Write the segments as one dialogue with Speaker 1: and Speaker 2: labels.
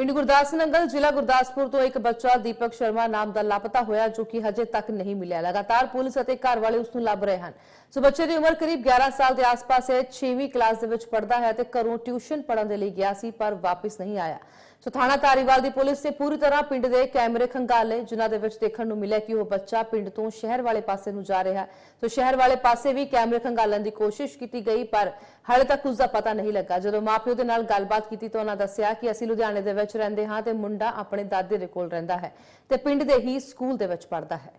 Speaker 1: ਪਿੰਡ ਗੁਰਦਾਸ ਨੰਗਲ, ਜ਼ਿਲ੍ਹਾ ਗੁਰਦਾਸਪੁਰ ਤੋਂ ਇੱਕ ਬੱਚਾ ਦੀਪਕ ਸ਼ਰਮਾ ਨਾਮ ਦਾ ਲਾਪਤਾ ਹੋਇਆ ਜੋ ਕਿ ਹਜੇ ਤੱਕ ਨਹੀਂ ਮਿਲਿਆ। ਲਗਾਤਾਰ ਪੁਲਿਸ ਅਤੇ ਘਰ ਵਾਲੇ ਉਸ ਨੂੰ ਲੱਭ ਰਹੇ ਹਨ। ਸੋ ਬੱਚੇ ਦੀ ਉਮਰ ਕਰੀਬ 11 ਸਾਲ ਦੇ ਆਸ-ਪਾਸ ਹੈ। 6ਵੀਂ ਕਲਾਸ ਦੇ ਵਿੱਚ ਪੜ੍ਹਦਾ ਹੈ ਤੇ ਘਰੋਂ ਟਿਊਸ਼ਨ ਪੜ੍ਹਨ ਦੇ ਲਈ ਗਿਆ ਸੀ, ਪਰ ਵਾਪਸ ਨਹੀਂ ਆਇਆ। ਸੋ ਥਾਣਾ ਧਾਰੀਵਾਲ ਦੀ ਪੁਲਿਸ ਨੇ ਪੂਰੀ ਤਰ੍ਹਾਂ ਪਿੰਡ ਦੇ ਕੈਮਰੇ ਖੰਗਾਲੇ, ਜਿਨ੍ਹਾਂ ਦੇ ਵਿੱਚ ਦੇਖਣ ਨੂੰ ਮਿਲਿਆ ਕਿ ਉਹ ਬੱਚਾ ਪਿੰਡ ਤੋਂ ਸ਼ਹਿਰ ਵਾਲੇ ਪਾਸੇ ਨੂੰ ਜਾ ਰਿਹਾ। ਸੋ ਸ਼ਹਿਰ ਵਾਲੇ ਪਾਸੇ ਵੀ ਕੈਮਰੇ ਖੰਗਾਲਣ ਦੀ ਕੋਸ਼ਿਸ਼ ਕੀਤੀ ਗਈ, ਪਰ ਹਾਲੇ ਤੱਕ ਉਸ ਦਾ ਪਤਾ ਨਹੀਂ ਲੱਗਾ। ਜਦੋਂ ਮਾਪਿਓ ਦੇ ਨਾਲ ਗੱਲਬਾਤ ਕੀਤੀ ਤਾਂ ਉਹਨਾਂ ਦੱਸਿਆ ਕਿ ਅਸੀਂ ਲੁਧਿਆਣੇ ਦੇ ਵਿੱਚ ਰਹਿੰਦੇ ਹਾਂ ਤੇ ਮੁੰਡਾ ਆਪਣੇ ਦਾਦੇ ਦੇ ਕੋਲ ਰਹਿੰਦਾ ਹੈ ਤੇ ਪਿੰਡ ਦੇ ਹੀ ਸਕੂਲ ਦੇ ਵਿੱਚ ਪੜ੍ਹਦਾ ਹੈ।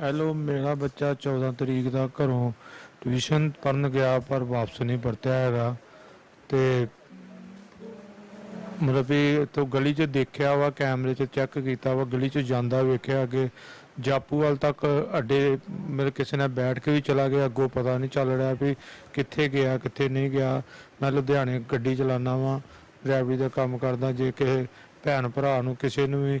Speaker 2: ਹੈਲੋ, ਮੇਰਾ ਬੱਚਾ 14 ਤਰੀਕ ਦਾ ਘਰੋਂ ਟਿਊਸ਼ਨ ਪੜਨ ਗਿਆ, ਪਰ ਵਾਪਸ ਨਹੀਂ ਪਰਤਿਆ ਹੈਗਾ। ਤੇ ਮਤਲਬ ਵੀ ਇੱਥੋਂ ਗਲੀ 'ਚ ਦੇਖਿਆ ਵਾ, ਕੈਮਰੇ 'ਚ ਚੈੱਕ ਕੀਤਾ ਵਾ, ਗਲੀ 'ਚ ਜਾਂਦਾ ਵੇਖਿਆ ਅੱਗੇ। ਜਾਪੂਵਾਲ ਤੱਕ ਅੱਡੇ ਮੇਰੇ ਕਿਸੇ ਨੇ ਬੈਠ ਕੇ ਵੀ ਚਲਾ ਗਿਆ, ਅੱਗੋਂ ਪਤਾ ਨਹੀਂ ਚੱਲ ਰਿਹਾ ਵੀ ਕਿੱਥੇ ਗਿਆ, ਕਿੱਥੇ ਨਹੀਂ ਗਿਆ। ਮੈਂ ਲੁਧਿਆਣੇ ਗੱਡੀ ਚਲਾਉਣਾ ਵਾਂ ਡਰਾਈਵਰੀ ਦਾ ਕੰਮ ਕਰਦਾ, ਜੇ ਕਿਸੇ ਭੈਣ ਭਰਾ ਨੂੰ ਕਿਸੇ ਨੂੰ ਵੀ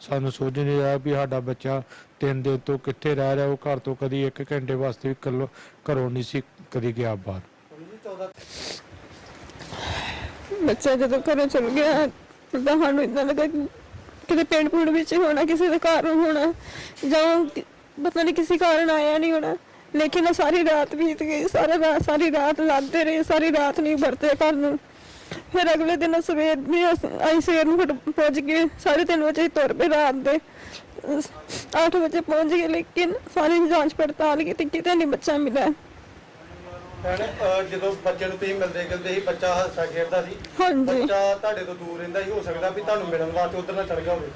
Speaker 2: ਸਾਨੂੰ ਸੋਚ ਨਹੀਂ ਰਿਹਾ ਵੀ ਸਾਡਾ ਬੱਚਾ ਤਿੰਨ ਦਿਨ ਤੋਂ ਕਿੱਥੇ ਰਹਿ ਰਿਹਾ, ਉਹ ਘਰ ਤੋਂ ਕਦੀ 1 ਘੰਟੇ ਵਾਸਤੇ ਵੀ ਕੱਲੋ ਘਰੋਂ ਨਹੀਂ ਸੀ ਕਦੀ ਗਿਆ ਬਾਹਰ।
Speaker 3: ਬੱਚਾ ਜਦੋਂ ਘਰੋਂ ਚਲ ਗਿਆ, ਤਾਂ ਸਾਨੂੰ ਇਦਾਂ ਲੱਗਾ ਕਿਤੇ ਪਿੰਡ ਪੁੰਡ ਵਿੱਚ ਹੋਣਾ, ਕਿਸੇ ਦੇ ਘਰ ਹੋਣਾ, ਜਾਂ ਪਤਾ ਨਹੀਂ ਕਿਸੇ ਕਾਰਨ ਆਇਆ ਨਹੀਂ ਹੋਣਾ। ਲੇਕਿਨ ਸਾਰੀ ਰਾਤ ਬੀਤ ਗਈ, ਸਾਰਾ ਰਾਤ ਸਾਰੀ ਰਾਤ ਲੱਭਦੇ ਰਹੇ, ਸਾਰੀ ਰਾਤ ਨਹੀਂ ਵਰਤੇ ਘਰ ਨੂੰ। ਫਿਰ ਅਗਲੇ ਦਿਨ ਸਵੇਰ ਵੀ ਅਸ- ਅਸੀਂ ਸਵੇਰ ਨੂੰ ਫਿਰ ਪਹੁੰਚ ਗਏ। 3:30 ਵਜੇ ਤੁਰ ਪਏ ਰਾਤ ਦੇ। 8 ਵਜੇ ਪਹੁੰਚ ਗਏ ਲੇਕਿਨ ਸਾਰੀ ਜਾਂਚ ਪੜਤਾਲ ਕੀਤੀ ਕਿਤੇ ਨਹੀਂ ਬੱਚਾ ਮਿਲਿਆ।
Speaker 4: ਭੈਣ ਅਹ ਜਦੋਂ ਬੱਚੇ ਨੂੰ ਤੁਸੀਂ ਮਿਲਦੇ ਗਿਲਦੇ ਸੀ ਬੱਚਾ ਹੱਸਾ ਖੇਡਦਾ ਸੀ?
Speaker 3: ਹਾਂਜੀ।
Speaker 4: ਬੱਚਾ ਤੁਹਾਡੇ ਤੋਂ ਦੂਰ ਰਹਿੰਦਾ ਸੀ ਹੋ ਸਕਦਾ ਵੀ ਤੁਹਾਨੂੰ ਮਿਲਣ ਵਾਸਤੇ ਉਧਰ ਨਾ ਚੜ ਗਿਆ ਹੋਵੇ।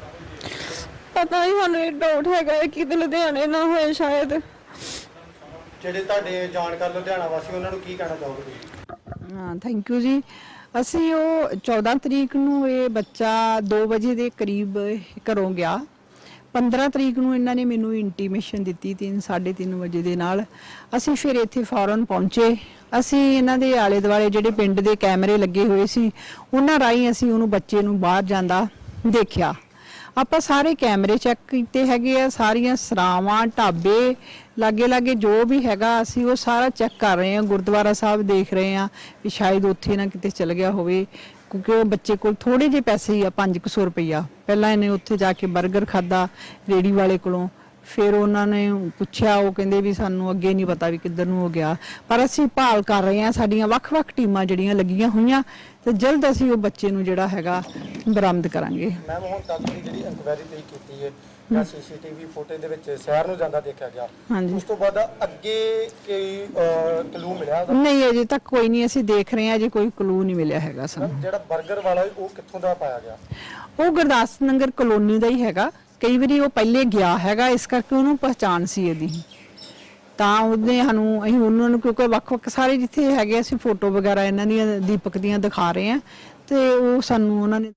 Speaker 3: ਪਤਾ ਨਹੀਂ ਸਾਨੂੰ ਇਹ ਡਾਊਟ ਹੈਗਾ ਹੈ ਕਿ ਕਿਤੇ ਲੁਧਿਆਣੇ ਨਾ ਹੋਏ ਸ਼ਾਇਦ।
Speaker 4: ਜਿਹੜੇ ਤੁਹਾਡੇ ਜਾਣਕਾਰ ਲੁਧਿਆਣਾ ਵਾਸੀ ਉਹਨਾਂ ਨੂੰ ਕੀ ਕਹਿਣਾ ਚਾਹੋਗੇ ਤੁਸੀਂ?
Speaker 5: ਹਾਂ ਥੈਂਕ ਯੂ ਜੀ। ਅਸੀਂ ਉਹ 14 ਤਰੀਕ ਨੂੰ ਇਹ ਬੱਚਾ 2 ਵਜੇ ਦੇ ਕਰੀਬ ਘਰੋਂ ਗਿਆ। 15 ਤਰੀਕ ਨੂੰ ਇਹਨਾਂ ਨੇ ਮੈਨੂੰ ਇੰਟੀਮੇਸ਼ਨ ਦਿੱਤੀ 3 3:30 ਵਜੇ ਦੇ ਨਾਲ। ਅਸੀਂ ਫਿਰ ਇੱਥੇ ਫੌਰਨ ਪਹੁੰਚੇ। ਅਸੀਂ ਇਹਨਾਂ ਦੇ ਆਲੇ ਦੁਆਲੇ ਜਿਹੜੇ ਪਿੰਡ ਦੇ ਕੈਮਰੇ ਲੱਗੇ ਹੋਏ ਸੀ, ਉਹਨਾਂ ਰਾਹੀਂ ਅਸੀਂ ਉਹਨੂੰ ਬੱਚੇ ਨੂੰ ਬਾਹਰ ਜਾਂਦਾ ਦੇਖਿਆ। ਆਪਾਂ ਸਾਰੇ ਕੈਮਰੇ ਚੈੱਕ ਕੀਤੇ ਹੈਗੇ ਆ, ਸਾਰੀਆਂ ਸਰਾਵਾਂ, ਢਾਬੇ ਲਾਗੇ ਲਾਗੇ ਜੋ ਵੀ ਹੈਗਾ, ਅਸੀਂ ਉਹ ਸਾਰਾ ਚੈੱਕ ਕਰ ਰਹੇ ਹਾਂ, ਗੁਰਦੁਆਰਾ ਸਾਹਿਬ ਦੇਖ ਰਹੇ ਹਾਂ ਵੀ ਸ਼ਾਇਦ ਉੱਥੇ ਨਾ ਕਿਤੇ ਚਲ ਗਿਆ ਹੋਵੇ, ਕਿਉਂਕਿ ਉਹ ਬੱਚੇ ਕੋਲ ਥੋੜੇ ਜਿਹੇ ਪੈਸੇ ਹੀ ਆ 500 ਰੁਪਈਆ। ਪਹਿਲਾਂ ਇਹਨੇ ਉੱਥੇ ਜਾ ਕੇ 버ਗਰ ਖਾਦਾ ਰੇੜੀ ਵਾਲੇ ਕੋਲੋਂ। ਫਿਰ ਉਹਨਾਂ ਨੇ ਪੁੱਛਿਆ ਉਹ ਕਹਿੰਦੇ ਵੀ ਸਾਨੂੰ ਅੱਗੇ ਨਹੀਂ ਪਤਾ ਵੀ ਕਿੱਧਰ ਨੂੰ ਹੋ ਗਿਆ। ਪਰ ਅਸੀਂ ਭਾਲ ਕਰ ਰਹੇ ਹਾਂ ਸਾਡੀਆਂ ਵੱਖ-ਵੱਖ ਟੀਮਾਂ ਜਿਹੜੀਆਂ ਲੱਗੀਆਂ ਹੋਈਆਂ ਤੇ ਜਲਦ ਅਸੀਂ ਉਹ ਬੱਚੇ ਨੂੰ ਜਿਹੜਾ ਹੈਗਾ ਬਰਾਮਦ ਕਰਾਂਗੇ।
Speaker 4: ਮੈਮ ਹੁਣ ਤੱਕ ਦੀ ਜਿਹੜੀ ਇਨਕੁਆਇਰੀ ਤੁਸੀਂ ਕੀਤੀ ਹੈ ਜਾਂ ਸੀਸੀਟੀਵੀ ਫੁਟੇਜ ਦੇ ਵਿੱਚ ਸ਼ਹਿਰ ਨੂੰ ਜਾਂਦਾ ਦੇਖਿਆ ਗਿਆ
Speaker 5: ਹਾਂਜੀ।
Speaker 4: ਉਸ ਤੋਂ ਬਾਅਦ ਅੱਗੇ ਕੋਈ ਕਲੂ ਮਿਲਿਆ ਉਹਦਾ?
Speaker 5: ਨਹੀਂ ਅਜੇ ਤੱਕ ਕੋਈ ਨਹੀਂ ਅਸੀਂ ਦੇਖ ਰਹੇ ਹਾਂ ਅਜੇ ਕੋਈ ਕਲੂ ਨਹੀਂ ਮਿਲਿਆ ਹੈਗਾ ਸਾਨੂੰ।
Speaker 4: ਜਿਹੜਾ 버ਗਰ ਵਾਲਾ ਉਹ ਕਿੱਥੋਂ ਦਾ ਪਾਇਆ ਗਿਆ?
Speaker 5: ਉਹ ਗੁਰਦਾਸ ਨਗਰ ਕਲੋਨੀ ਦਾ ਹੀ ਹੈਗਾ। ਕਈ ਵਾਰੀ ਉਹ ਪਹਿਲੇ ਗਿਆ ਹੈਗਾ, ਇਸ ਕਰਕੇ ਉਹਨੂੰ ਪਹਿਚਾਣ ਸੀ ਇਹਦੀ। ਤਾਂ ਉਹਨੇ ਸਾਨੂੰ, ਅਸੀਂ ਉਹਨਾਂ ਨੂੰ ਕਿਉਂਕਿ ਵੱਖ-ਵੱਖ ਸਾਰੇ ਜਿੱਥੇ ਹੈਗੇ ਅਸੀਂ ਫੋਟੋ ਵਗੈਰਾ ਇਹਨਾਂ ਦੀਆਂ ਦੀਪਕ ਦੀਆਂ ਦਿਖਾ ਰਹੇ ਹਾਂ ਤੇ ਉਹ ਸਾਨੂੰ ਉਹਨਾਂ ਨੇ